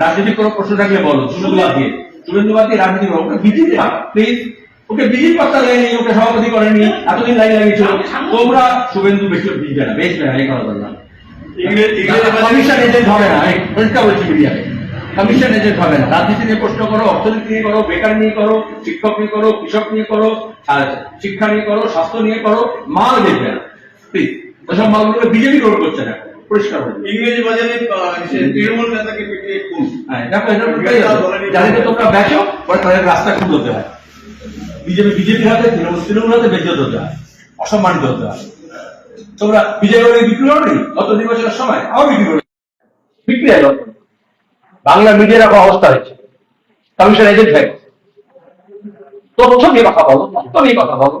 রাজনীতি সভাপতি করেনি এতদিন লাইন লাগিয়েছিল তোমরা শুভেন্দু বেশি কমিশন এজেন্ট হবে না রাজনীতি নিয়ে প্রশ্ন করো অর্থনীতি নিয়ে করো বেকার নিয়ে করো শিক্ষক নিয়ে করো কৃষক নিয়ে করো শিক্ষা নিয়ে করো স্বাস্থ্য নিয়ে করো মাল দেখবে না প্লিজ ওসব মালগুলো বিজেপি রোড করছে না। পরিষ্কার ইংরেজি বাজারে তৃণমূল নেতাকে পিটিয়ে খুন। হ্যাঁ, দেখো যাদেরকে তোমরা বেচো পরে তাদের রাস্তা খুব হতে হয়। বিজেপি বিজেপি হাতে তৃণমূল তৃণমূল হাতে বেজত হতে হয়। অসম্মানিত হতে হয়। তোমরা বিজয় বিক্রি করো নি? গত নির্বাচনের সময় আবার বিক্রি করে। বিক্রি হয় বাংলা মিডিয়ার এখন অবস্থা হয়েছে। কমিশন এজেন্ট হয়ে। তথ্য নিয়ে কথা বলো তথ্য নিয়ে কথা বলো।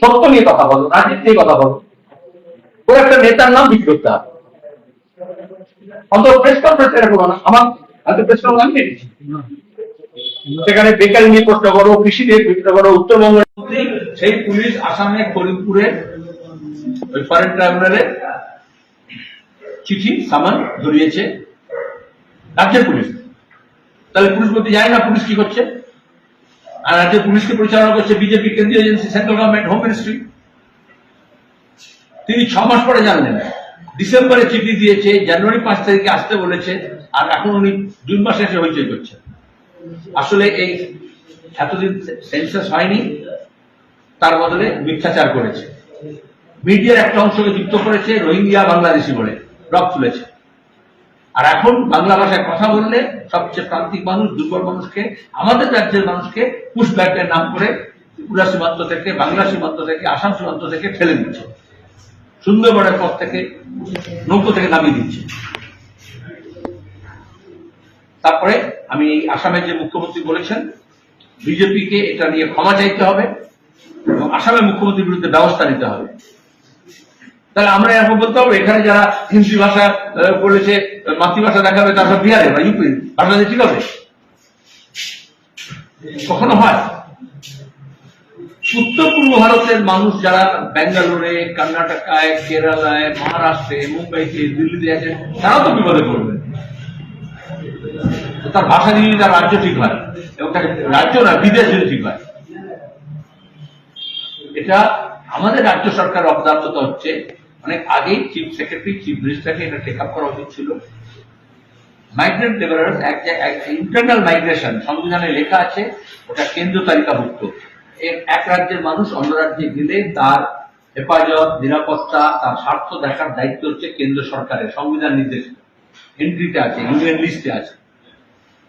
সত্য নিয়ে কথা বলো রাজনীতি নিয়ে কথা বলো। ওর একটা নেতার নাম বিক্রি করতে হবে। অন্তত প্রেস কনফারেন্স এটা করো না। আমার আমি প্রেস কনফারেন্স আমি দেখেছি। সেখানে বেকারি নিয়ে প্রশ্ন করো, কৃষি নিয়ে প্রশ্ন করো উত্তরবঙ্গের সেই পুলিশ আসামে ফরিদপুরে ওই ফরেন ট্রাইব্যুনালে চিঠি সামান ধরিয়েছে। রাজ্যের পুলিশ। তাহলে পুলিশ বলতে যায় না পুলিশ কি করছে? আর রাজ্যের পুলিশকে পরিচালনা করছে বিজেপি কেন্দ্রীয় agency central government home ministry তিনি ছ মাস পরে জানলেন। ডিসেম্বরে চিঠি দিয়েছে, জানুয়ারি পাঁচ তারিখে আসতে বলেছে, আর এখন উনি জুন মাসে এসে হইচই করছে আসলে এই এতদিন সেন্সাস হয়নি, তার বদলে মিথ্যাচার করেছে। মিডিয়ার একটা অংশকে যুক্ত করেছে রোহিঙ্গিয়া বাংলাদেশি বলে রক তুলেছে। আর এখন বাংলা ভাষায় কথা বললে সবচেয়ে প্রান্তিক মানুষ, দুর্বল মানুষকে, আমাদের রাজ্যের মানুষকে পুশব্যাকের নাম করে ত্রিপুরা সীমান্ত থেকে, বাংলা সীমান্ত থেকে, আসাম সীমান্ত থেকে ঠেলে দিচ্ছে। সুন্দরবনের পথ থেকে নৌকো থেকে নামিয়ে দিচ্ছে। তারপরে আমি আসামের যে মুখ্যমন্ত্রী বলেছেন, বিজেপিকে এটা নিয়ে ক্ষমা চাইতে হবে এবং আসামের মুখ্যমন্ত্রীর বিরুদ্ধে ব্যবস্থা নিতে হবে। তাহলে আমরা এখন বলতে হবে এখানে যারা হিন্দি ভাষা বলেছে, মাতৃভাষা দেখাবে, তারা সব বিহারে, বা ইউপি দিয়ে ঠিক হবে কখনো হয়? উত্তর পূর্ব ভারতের মানুষ যারা ব্যাঙ্গালোরে, কর্ণাটকায়, কেরালায়, মহারাষ্ট্রে, মুম্বাইতে, দিল্লিতে আছে, তারাও তো বিপদে পড়বে। তার ভাষা যদি তার রাজ্য ঠিক হয়, এবং তার রাজ্য না, বিদেশ যদি ঠিক হয়, এটা আমাদের রাজ্য সরকার অবদার্থতা হচ্ছে। অনেক আগেই চিফ সেক্রেটারি চিফ মিনিস্টারকে এটা টেক আপ করা উচিত ছিল। মাইগ্রেন্ট লেবারার্স এক ইন্টারনাল মাইগ্রেশন সংবিধানে লেখা আছে, ওটা কেন্দ্র তালিকাভুক্ত। এক রাজ্যের মানুষ অন্য রাজ্যে গেলে তার হেফাজত, নিরাপত্তা, তার স্বার্থ দেখার দায়িত্ব হচ্ছে কেন্দ্র সরকারের সংবিধান নির্দেশ। এন্ট্রিতে আছে ইউনিয়ন লিস্টে আছে।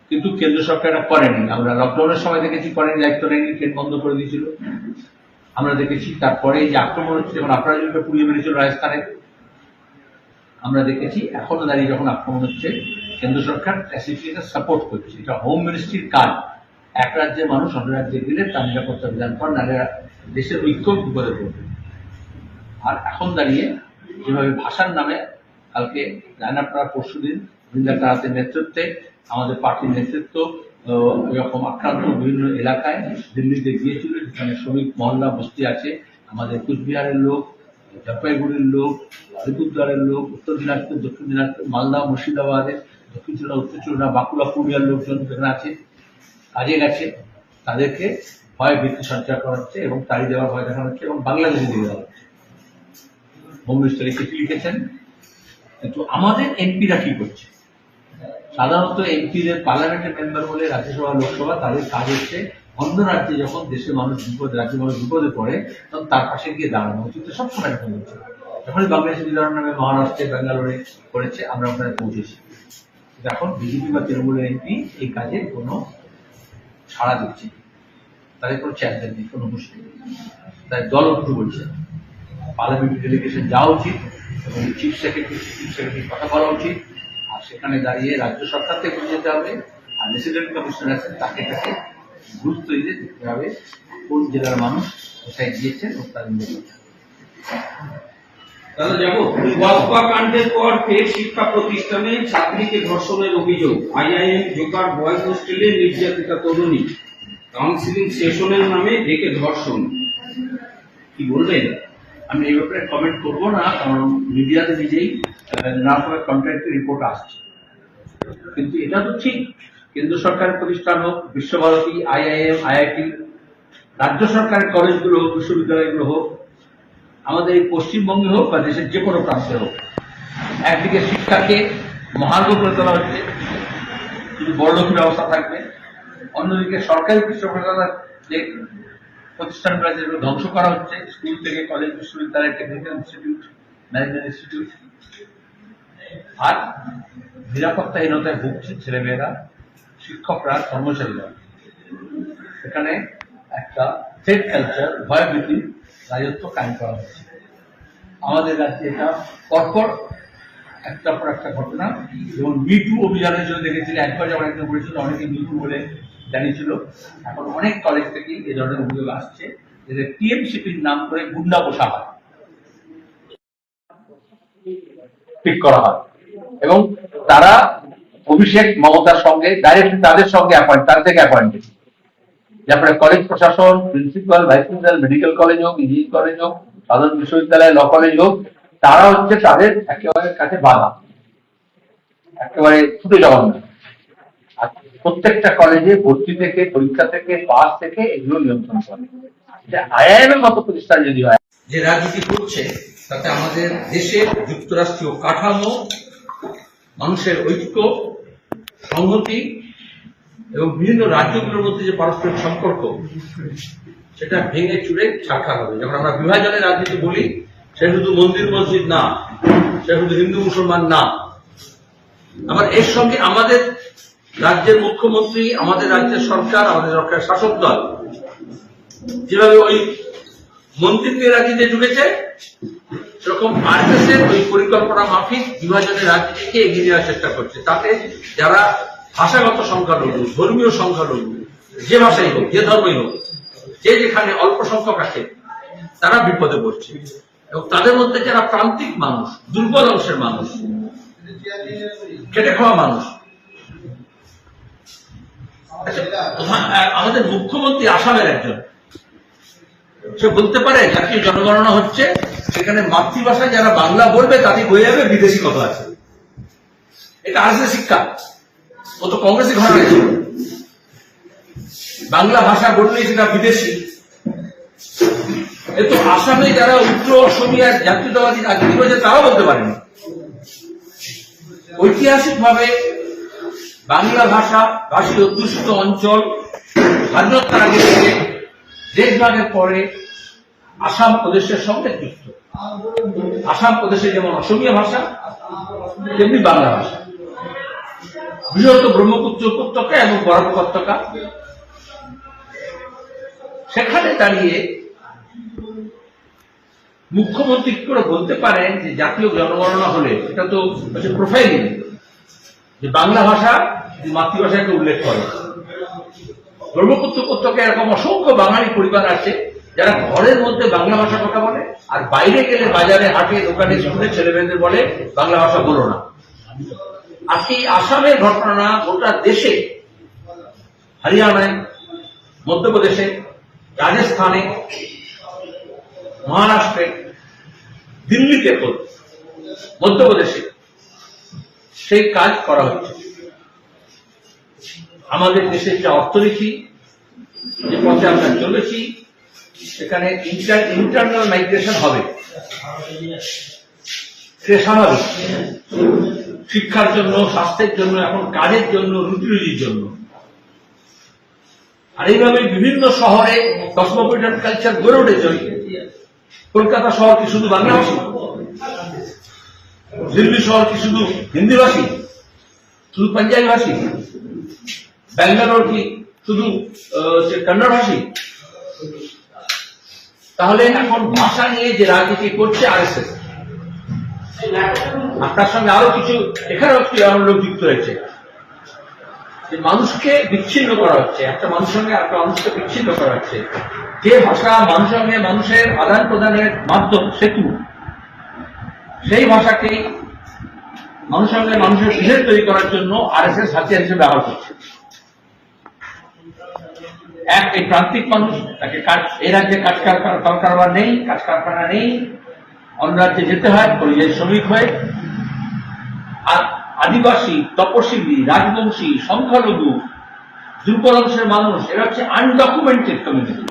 কিন্তু কেন্দ্র সরকার এটা করেনি। আমরা লকডাউনের সময় দেখেছি করেনি, দায়িত্ব নেয়নি, ট্রেন বন্ধ করে দিয়েছিল। আমরা দেখেছি তারপরে যে আক্রমণ হচ্ছে, যেমন আপনারা যেভাবে পুড়িয়ে মেরেছিল রাজস্থানে, আমরা দেখেছি এখনও দাঁড়িয়ে যখন আক্রমণ হচ্ছে, কেন্দ্র সরকার সাপোর্ট করছে। এটা হোম মিনিস্ট্রির কাজ। এক রাজ্যের মানুষ অন্য রাজ্যে গেলে তার নিরাপত্তা বিধান কর নাহলে দেশের ঐক্য বিপদে পড়বে আর এখন দাঁড়িয়ে যেভাবে ভাষার নামে কালকে জানেন আপনারা পরশু দিন বৃন্দা কারাতের নেতৃত্বে আমাদের পার্টির নেতৃত্ব এরকম আক্রান্ত বিভিন্ন এলাকায় দিল্লিতে গিয়েছিল, যেখানে শ্রমিক মহল্লা বস্তি আছে। আমাদের কুচবিহারের লোক, জলপাইগুড়ির লোক, আলিপুরদুয়ারের লোক, উত্তর দিনাজপুর, দক্ষিণ দিনাজপুর, মালদা, মুর্শিদাবাদের, দক্ষিণ চুড়া উত্তর চুড়া বাঁকুড়া, পুরুলিয়ার লোকজন যেখানে আছে। কাজে গেছে তাদেরকে ভয় ভীতি সঞ্চার করা হচ্ছে এবং তাড়ি দেওয়ার ভয় দেখানো হচ্ছে এবং বাংলাদেশে দিয়ে দেওয়া হচ্ছে। হোম চিঠি লিখেছেন? কিন্তু আমাদের এমপিরা কি করছে? সাধারণত এমপিদের পার্লামেন্টের মেম্বার বলে রাজ্যসভা, লোকসভা তাদের কাজ হচ্ছে অন্য রাজ্যে যখন দেশের মানুষ বিপদে রাজ্যের মানুষ বিপদে পড়ে, তখন তার পাশে গিয়ে দাঁড়ানো উচিত সবসময় এরকম হচ্ছে। যখনই বাংলাদেশের উদাহরণ নামে মহারাষ্ট্রে ব্যাঙ্গালোরে করেছে, আমরা ওখানে পৌঁছেছি। এখন বিজেপি বা তৃণমূলের এমপি এই কাজে কোনো সাড়া দিচ্ছে। তাদের কোনো চ্যালেঞ্জ নেই কোনো মুশকিল তাই দল একটু বলছে পার্লামেন্টারি ডেলিগেশন যাওয়া উচিত এবং চিফ সেক্রেটারি চিফ সেক্রেটারি কথা বলা উচিত। আর সেখানে দাঁড়িয়ে রাজ্য সরকার থেকে যেতে হবে আর রেসিডেন্ট কমিশনার আছেন, তাকে তাকে গুরুত্ব দিতে দেখতে হবে। কোন জেলার মানুষ কোথায় গিয়েছেন এবং তার দাদা যাব কাণ্ডের পর শিক্ষা প্রতিষ্ঠানে ধর্ষণের অভিযোগ। আইআইএম জোকার হোস্টেলে কাউন্সিলিং নামে ধর্ষণ। কি আমি এই ব্যাপারে কমেন্ট করব না, কারণ মিডিয়াতে নিজেই রিপোর্ট আসছে। কিন্তু এটা তো ঠিক। কেন্দ্র সরকারের প্রতিষ্ঠান হোক, বিশ্বভারতী, আইআইএম, আইআইটি, রাজ্য সরকারের কলেজগুলো হোক, বিশ্ববিদ্যালয়গুলো হোক আমাদের এই পশ্চিমবঙ্গে হোক বা দেশের যে কোনো প্রান্তে হোক, একদিকে শিক্ষাকে মহার্ঘ করে তোলা হচ্ছে, শুধু বড়লোকের ব্যবস্থা থাকবে, অন্যদিকে সরকারি বিশ্ববিদ্যালয়ের যে প্রতিষ্ঠানগুলো যেগুলো ধ্বংস করা হচ্ছে, স্কুল থেকে কলেজ, বিশ্ববিদ্যালয় টেকনিক্যাল ইনস্টিটিউট ম্যানেজমেন্ট ইনস্টিটিউট আর নিরাপত্তাহীনতায় ভুগছে ছেলেমেয়েরা, শিক্ষকরা, কর্মচারীরা। সেখানে একটা থ্রেড কালচার ভয়ভীতি রাজত্ব কায়েম করা হচ্ছে। আমাদের রাজ্যে এটা পরপর একটা পর একটা ঘটনা। যেমন মিটু অভিযানের জন্য দেখেছিল, একবার যখন একজন বলেছিল, অনেকে মিটু বলে জানিয়েছিল। এখন অনেক কলেজ থেকেই এ ধরনের অভিযোগ আসছে যে টিএমসিপির নাম করে গুন্ডা বসা হয়। ঠিক করা হয়। এবং তারা অভিষেক মমতার সঙ্গে ডাইরেক্টলি তাদের সঙ্গে অ্যাপয়েন্ট তার থেকে অ্যাপয়েন্টেড তারপরে কলেজ প্রশাসন principal vice principal medical college হোক ইঞ্জিনিয়ারিং কলেজ হোক, সাধারণ বিশ্ববিদ্যালয় ল কলেজ হোক, তারা হচ্ছে তাদের একেবারে কাছে বাধা। একেবারে ছুটে না আর প্রত্যেকটা কলেজে ভর্তি থেকে, পরীক্ষা থেকে পাস থেকে এগুলো নিয়ন্ত্রণ করে। এটা আইআইএম এর মতো প্রতিষ্ঠান যদি হয়। যে রাজনীতি করছে, তাতে আমাদের দেশের যুক্তরাষ্ট্রীয় কাঠামো, মানুষের ঐক্য, সংহতি এবং বিভিন্ন রাজ্যগুলোর মধ্যে যে পারস্পরিক সম্পর্ক, সেটা ভেঙে চুরে ছাড়খার হবে। যখন আমরা বিভাজনের রাজনীতি বলি, সে শুধু মন্দির মসজিদ না, সে শুধু হিন্দু মুসলমান না। আবার এর সঙ্গে আমাদের রাজ্যের মুখ্যমন্ত্রী, আমাদের রাজ্যের সরকার, আমাদের সরকারের শাসক দল, যেভাবে ওই মন্দির নিয়ে রাজনীতিতে ঢুকেছে, সেরকম আরএসএস ওই পরিকল্পনা মাফিক বিভাজনের রাজনীতিকে এগিয়ে নেওয়ার চেষ্টা করছে। তাতে যারা ভাষাগত সংখ্যালঘু ধর্মীয় সংখ্যালঘু যে ভাষাই হোক যে ধর্মই হোক যে যেখানে অল্প সংখ্যক আছে তারা বিপদে পড়ছে। এবং তাদের মধ্যে যারা প্রান্তিক মানুষ দুর্বল অংশের মানুষ খেটে খাওয়া মানুষ আচ্ছা, আমাদের মুখ্যমন্ত্রী আসামের একজন। সে বলতে পারে জাতীয় জনগণনা হচ্ছে সেখানে মাতৃভাষায় যারা বাংলা বলবে তাদের হয়ে যাবে বিদেশি কথা আছে। এটা আসবে শিক্ষা। ও তো কংগ্রেসি ছিল বাংলা ভাষা বললেই সেটা বিদেশি। এ তো আসামে যারা উত্তর অসমিয়ার জাতীয়তাবাদী রাজনীতি করেছে, তারাও বলতে পারেনি। ঐতিহাসিকভাবে বাংলা ভাষা ভাষী অধ্যুষিত অঞ্চল স্বাধীনতার আগে থেকে দেশ ভাগের পরে আসাম প্রদেশের সঙ্গে যুক্ত। আসাম প্রদেশে যেমন অসমীয়া ভাষা, তেমনি বাংলা ভাষা। বৃহত্তর ব্রহ্মপুত্র উপত্যকা এবং বরাক উপত্যকা। সেখানে দাঁড়িয়ে মুখ্যমন্ত্রী করে বলতে পারেন যে জাতীয় জনগণনা হলে? এটা তো হচ্ছে প্রোফাইলিং যে বাংলা ভাষা মাতৃভাষাকে উল্লেখ করে। ব্রহ্মপুত্র উপত্যকায় এরকম অসংখ্য বাঙালি পরিবার আছে, যারা ঘরের মধ্যে বাংলা ভাষা কথা বলে আর বাইরে গেলে বাজারে, হাটে, দোকানে, স্কুলে ছেলেমেয়েদের বলে বাংলা ভাষা বলো না। আর সেই আসামের ঘটনা গোটা দেশে হরিয়ানায় মধ্যপ্রদেশে রাজস্থানে মহারাষ্ট্রে দিল্লিতে তো, মধ্যপ্রদেশে সেই কাজ করা হচ্ছে। আমাদের দেশের যে অর্থনীতি যে পথে আমরা চলেছি সেখানে ইন্টারনাল মাইগ্রেশন হবে। সে স্বাভাবিক শিক্ষার জন্য, স্বাস্থ্যের জন্য, এখন কাজের জন্য রুটি রুজির জন্য। আর এইভাবে বিভিন্ন শহরে কসমোপলিটন কালচার গড়ে উঠেছে। কলকাতা শহর কি শুধু বাংলাভাষী? দিল্লি শহর কি শুধু হিন্দিভাষী? শুধু পাঞ্জাবি ভাষী ব্যাঙ্গালোর কি শুধু কন্নড় ভাষী তাহলে এখন ভাষা নিয়ে যে রাজনীতি করছে আর এস আপনার সঙ্গে আরও কিছু, এখানেও একটি লোক যুক্ত হয়েছে। যে মানুষকে বিচ্ছিন্ন করা হচ্ছে, একটা মানুষের সঙ্গে একটা মানুষকে বিচ্ছিন্ন করা হচ্ছে। যে ভাষা, মানুষের সঙ্গে মানুষের আদান প্রদানের মাধ্যম সেতু? সেই ভাষাকেই মানুষের সঙ্গে মানুষের বিভেদ তৈরি করার জন্য আর এস এস হাতিয়ার হিসেবে ব্যবহার করছে। এক, এই প্রান্তিক মানুষ, তাকে কাজ এই রাজ্যে কাজ কারখানা কলকারবার নেই কাজ কারখানা নেই। অন্য রাজ্যে যেতে হয়, পরিযায়ী শ্রমিক হয়ে। আর আদিবাসী, তপশিলি, রাজবংশী, সংখ্যালঘু, দুর্বল অংশের মানুষ, এরা হচ্ছে আনডকুমেন্টেড কমিউনিটি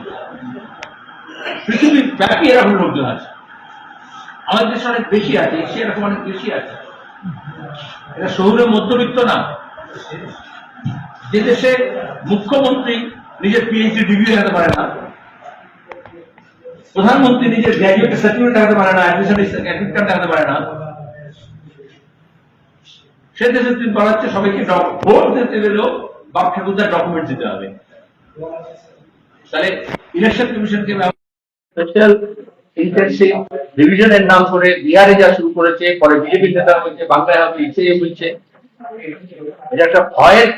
পৃথিবীর ব্যাপী এরকম লোকজন আছে। আমাদের দেশে অনেক বেশি আছে এশিয়া এরকম অনেক বেশি আছে। এটা শহুরে মধ্যবিত্ত না। যে দেশে মুখ্যমন্ত্রী নিজের পিএইচডি ডিগ্রি দেখাতে পারে না। প্রধানমন্ত্রী নিজের গ্র্যাজুয়েট সার্টিফিকেট দেখাতে পারে না অ্যাডমিশন দেখাতে পারে না। সে দেশে তুমি বলাচ্ছে সবাইকে ভোট দিতে গেলেও বাপ ঠাকুরদার ডকুমেন্ট দিতে হবে। তাহলে ইলেকশন কমিশনকে ডিভিশনের নাম করে বিহারে যা শুরু করেছে, পরে বিজেপি নেতা হয়েছে, বাংলায় হবে ইসে হয়েছে এটা একটা ভয়ের